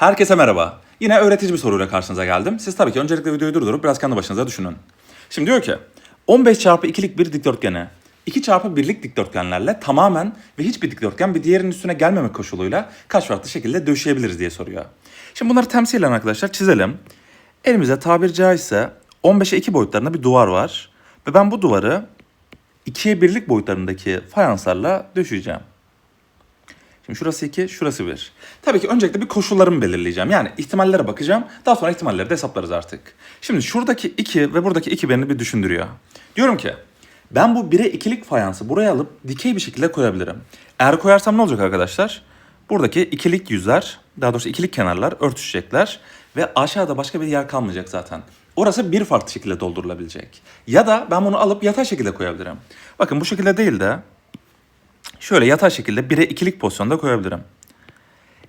Herkese merhaba. Yine öğretici bir soruyla karşınıza geldim. Siz tabii ki öncelikle videoyu durdurup biraz kendi başınıza düşünün. Şimdi diyor ki 15 çarpı 2'lik bir dikdörtgeni 2 çarpı 1'lik dikdörtgenlerle tamamen ve hiçbir dikdörtgen bir diğerinin üstüne gelmemek koşuluyla kaç farklı şekilde döşeyebiliriz diye soruyor. Şimdi bunları temsilen arkadaşlar çizelim. Elimizde tabiri caizse 15'e 2 boyutlarında bir duvar var. Ve ben bu duvarı 2'ye 1'lik boyutlarındaki fayanslarla döşeyeceğim. Şurası 2, şurası 1. Tabii ki öncelikle bir koşullarımı belirleyeceğim. Yani ihtimallere bakacağım. Daha sonra ihtimalleri de hesaplarız artık. Şimdi şuradaki 2 ve buradaki 2 beni bir düşündürüyor. Diyorum ki ben bu 1'e 2'lik fayansı buraya alıp dikey bir şekilde koyabilirim. Eğer koyarsam ne olacak arkadaşlar? Buradaki ikilik yüzler, daha doğrusu ikilik kenarlar örtüşecekler ve aşağıda başka bir yer kalmayacak zaten. Orası bir farklı şekilde doldurulabilecek. Ya da ben bunu alıp yatay şekilde koyabilirim. Bakın bu şekilde değil de şöyle yatay şekilde 1'e 2'lik pozisyonda koyabilirim.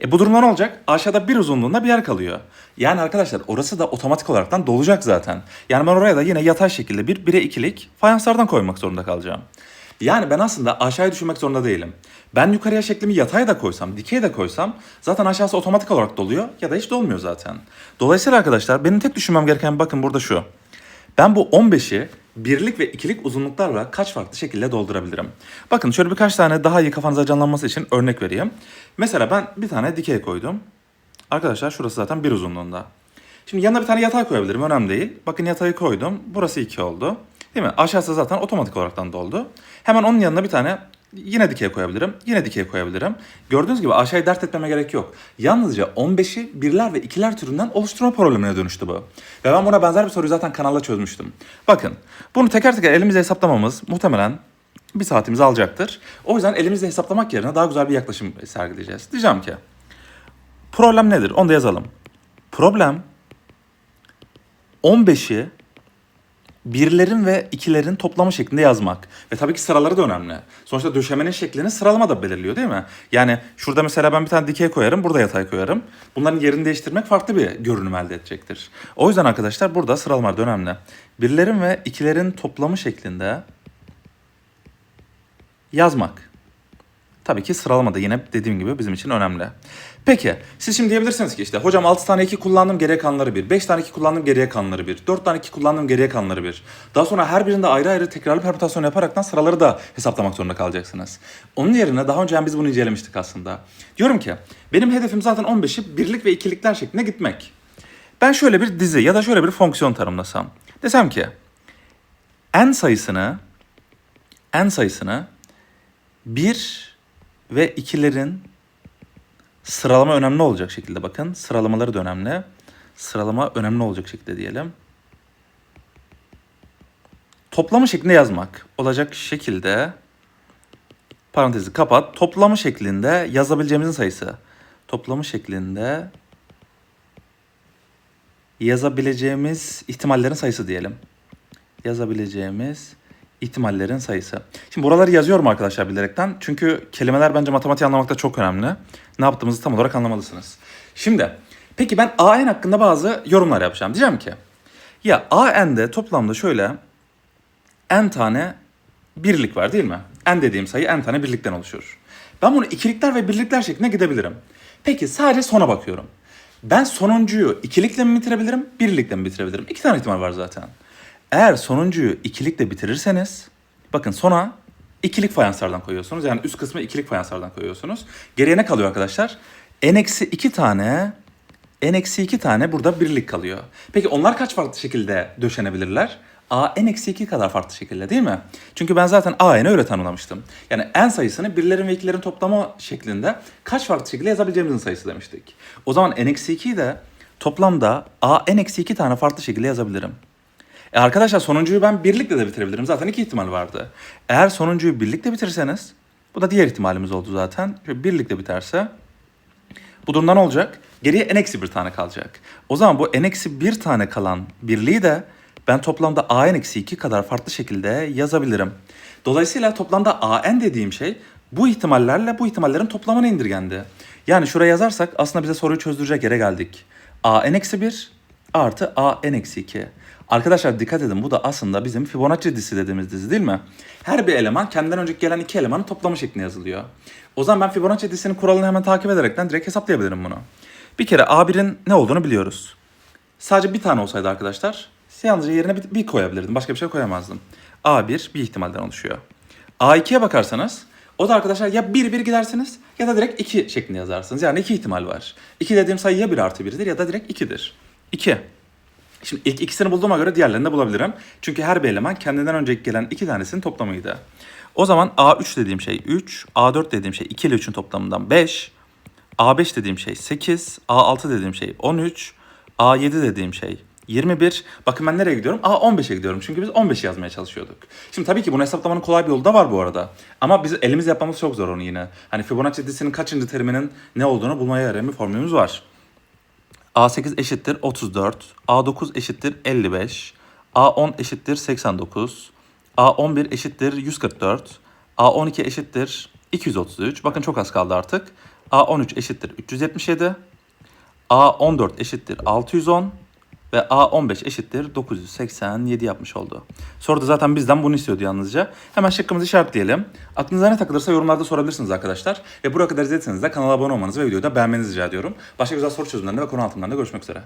E bu durumda ne olacak? Aşağıda bir uzunluğunda bir yer kalıyor. Yani arkadaşlar orası da otomatik olaraktan dolacak zaten. Yani ben oraya da yine yatay şekilde bir 1'e 2'lik fayanslardan koymak zorunda kalacağım. Yani ben aslında aşağıya düşürmek zorunda değilim. Ben yukarıya şeklimi yatay da koysam, dikey de koysam zaten aşağısı otomatik olarak doluyor ya da hiç dolmuyor zaten. Dolayısıyla arkadaşlar benim tek düşünmem gereken bakın burada şu. Ben bu 15'i birlik ve ikilik uzunluklarla kaç farklı şekilde doldurabilirim? Bakın şöyle birkaç tane daha iyi kafanıza canlanması için örnek vereyim. Mesela ben bir tane dikey koydum. Arkadaşlar şurası zaten bir uzunluğunda. Şimdi yanına bir tane yatay koyabilirim önemli değil. Bakın yatayı koydum. Burası 2 oldu. Değil mi? Aşağısı zaten otomatik olaraktan doldu. Hemen onun yanına bir tane yine dikey koyabilirim. Yine dikey koyabilirim. Gördüğünüz gibi aşağıyı dert etmeme gerek yok. Yalnızca 15'i birler ve ikiler türünden oluşturma problemine dönüştü bu. Ve ben buna benzer bir soruyu zaten kanalda çözmüştüm. Bakın bunu teker teker elimizle hesaplamamız muhtemelen bir saatimizi alacaktır. O yüzden elimizle hesaplamak yerine daha güzel bir yaklaşım sergileyeceğiz. Diyeceğim ki problem nedir? Onu da yazalım. Problem 15'i birlerin ve ikilerin toplamı şeklinde yazmak. Ve tabii ki sıraları da önemli. Sonuçta döşemenin şeklini sıralama da belirliyor değil mi? Yani şurada mesela ben bir tane dikey koyarım, burada yatay koyarım. Bunların yerini değiştirmek farklı bir görünüm elde edecektir. O yüzden arkadaşlar burada sıralamalar da önemli. Birlerin ve ikilerin toplamı şeklinde yazmak. Tabii ki sıralamada yine dediğim gibi bizim için önemli. Peki siz şimdi diyebilirsiniz ki işte hocam 6 tane 2 kullandım geriye kalanları 1. 5 tane 2 kullandım geriye kalanları 1. 4 tane 2 kullandım geriye kalanları 1. Daha sonra her birinde ayrı ayrı tekrarlı permütasyon yaparaktan sıraları da hesaplamak zorunda kalacaksınız. Onun yerine daha önce biz bunu incelemiştik aslında. Diyorum ki benim hedefim zaten 15'i birlik ve ikilikler şeklinde gitmek. Ben şöyle bir dizi ya da şöyle bir fonksiyon tanımlasam. Desem ki n sayısını n sayısını 1 ve ikilerin sıralama önemli olacak şekilde bakın. Sıralamaları da önemli. Sıralama önemli olacak şekilde diyelim. Toplamı şeklinde yazmak olacak şekilde parantezi kapat. Toplamı şeklinde yazabileceğimizin sayısı. Toplamı şeklinde yazabileceğimiz ihtimallerin sayısı diyelim. Yazabileceğimiz ihtimallerin sayısı. Şimdi buraları yazıyorum arkadaşlar bilerekten. Çünkü kelimeler bence matematik anlamakta çok önemli. Ne yaptığımızı tam olarak anlamalısınız. Şimdi peki ben AN hakkında bazı yorumlar yapacağım. Diyeceğim ki ya AN'de toplamda şöyle n tane birlik var değil mi? n dediğim sayı n tane birlikten oluşur. Ben bunu ikilikler ve birlikler şeklinde gidebilirim. Peki sadece sona bakıyorum. Ben sonuncuyu ikilikle mi bitirebilirim, birlikle mi bitirebilirim? İki tane ihtimal var zaten. Eğer sonuncuyu ikilikle bitirirseniz, bakın sona ikilik fayanslardan koyuyorsunuz. Yani üst kısmı ikilik fayanslardan koyuyorsunuz. Geriye ne kalıyor arkadaşlar? n-2 tane, n-2 tane burada birlik kalıyor. Peki onlar kaç farklı şekilde döşenebilirler? a n-2 kadar farklı şekilde değil mi? Çünkü ben zaten a'nı öyle tanımlamıştım. Yani n sayısını birlerin ve ikilerin toplamı şeklinde kaç farklı şekilde yazabileceğimizin sayısı demiştik. O zaman n-2'yi de toplamda a n-2 tane farklı şekilde yazabilirim. E arkadaşlar sonuncuyu ben birlikle de bitirebilirim. Zaten iki ihtimal vardı. Eğer sonuncuyu birlikle bitirirseniz, bu da diğer ihtimalimiz oldu zaten. Şöyle birlikle biterse, bu durumda ne olacak? Geriye n-1 tane kalacak. O zaman bu n-1 tane kalan birliği de ben toplamda a-2 kadar farklı şekilde yazabilirim. Dolayısıyla toplamda an dediğim şey bu ihtimallerle bu ihtimallerin toplamına indirgendi. Yani şuraya yazarsak aslında bize soruyu çözdürecek yere geldik. a-1 artı a-2. Arkadaşlar dikkat edin bu da aslında bizim Fibonacci dizisi dediğimiz dizi değil mi? Her bir eleman kendinden önceki gelen iki elemanın toplamı şeklinde yazılıyor. O zaman ben Fibonacci dizisinin kuralını hemen takip ederekten direkt hesaplayabilirim bunu. Bir kere A1'in ne olduğunu biliyoruz. Sadece bir tane olsaydı arkadaşlar yalnızca yerine bir, bir koyabilirdim. Başka bir şey koyamazdım. A1 bir ihtimalden oluşuyor. A2'ye bakarsanız o da arkadaşlar ya 1 1 gidersiniz ya da direkt 2 şeklinde yazarsınız. Yani iki ihtimal var. 2 dediğim sayı ya 1 artı 1'dir ya da direkt 2'dir. 2. Şimdi ilk ikisini bulduğuma göre diğerlerini de bulabilirim. Çünkü her bir eleman kendinden önceki gelen iki tanesinin toplamıydı. O zaman A3 dediğim şey 3, A4 dediğim şey 2 ile 3'ün toplamından 5, A5 dediğim şey 8, A6 dediğim şey 13, A7 dediğim şey 21. Bakın ben nereye gidiyorum? A15'e gidiyorum. Çünkü biz 15 yazmaya çalışıyorduk. Şimdi tabii ki bunu hesaplamanın kolay bir yolu da var bu arada. Ama biz elimiz yapmamız çok zor onu yine. Hani Fibonacci dizisinin kaçıncı teriminin ne olduğunu bulmaya yarayan bir formülümüz var. A8 eşittir 34, A9 eşittir 55, A10 eşittir 89, A11 eşittir 144, A12 eşittir 233. Bakın çok az kaldı artık. A13 eşittir 377, A14 eşittir 610 ve A15 eşittir 987 yapmış oldu. Soruda zaten bizden bunu istiyordu yalnızca. Hemen şıkkımızı işaretleyelim. Aklınıza ne takılırsa yorumlarda sorabilirsiniz arkadaşlar. Ve buraya kadar izlediyseniz de kanala abone olmanızı ve videoyu da beğenmenizi rica ediyorum. Başka güzel soru çözümlerinde ve konu altınlarında görüşmek üzere.